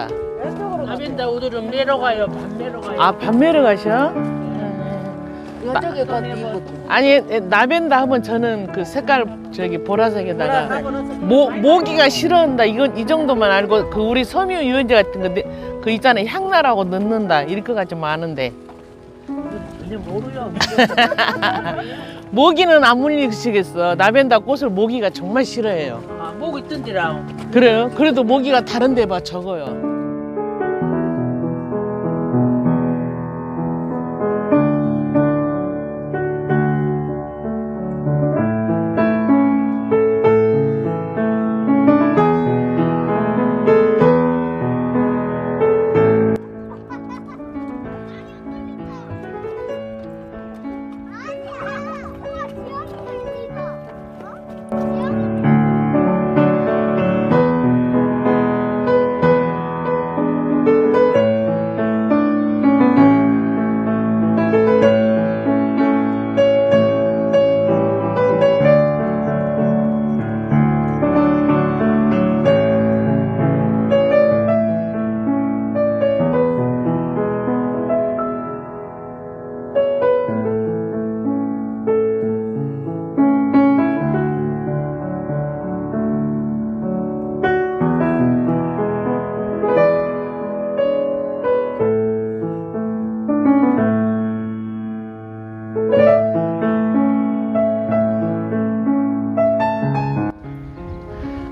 나벤다. 나빈다 오늘은 매러 가요. 밥 매러 가요. 아, 밥 매러 가셔? 이쁘고. 아니, 에, 나벤다 하면 저는 그 색깔 저기 보라색에다가 모, 모기가 싫어한다. 이건 이 정도만 알고 그 우리 섬유 유연제 같은 거 내- 그 있잖아요. 향나라고 넣는다. 이럴 것 같지 많은데. 그냥 모르요. 모기는 안 물리시겠어. 나벤다 꽃을 모기가 정말 싫어해요. 아, 목 있던지라. 그래요? 그래도 모기가 다른 데 봐 적어요.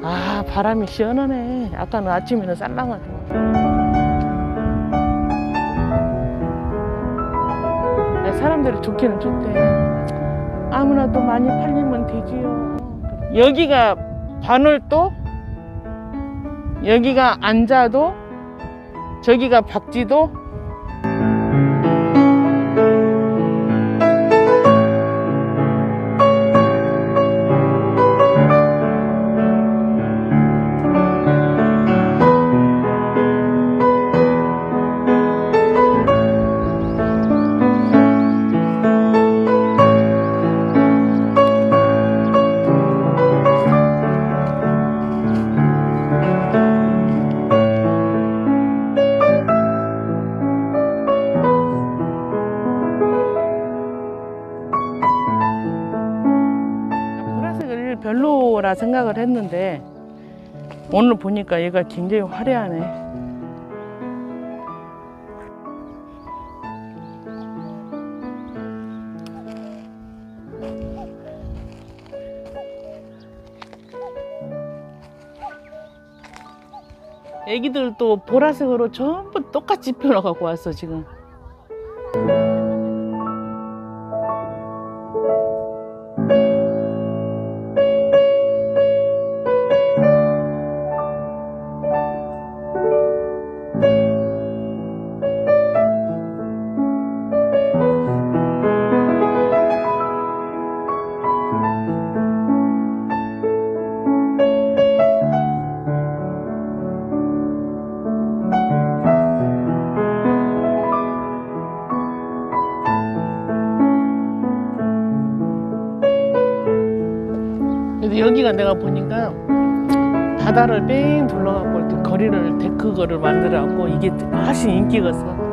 아 바람이 시원하네. 아까는 아침에는 쌀랑하고. 아, 사람들이 좋기는 좋대. 아무나 또 많이 팔리면 되지요. 여기가 반월도, 여기가 안자도, 저기가 박지도. 별로라 생각을 했는데 오늘 보니까 얘가 굉장히 화려하네. 애기들 또 보라색으로 전부 똑같이 갖고 왔어 지금. 여기가 내가 보니까 바다를 뺑 둘러갖고 거리를 데크 거를 만들어갖고 이게 훨씬 인기가 있어.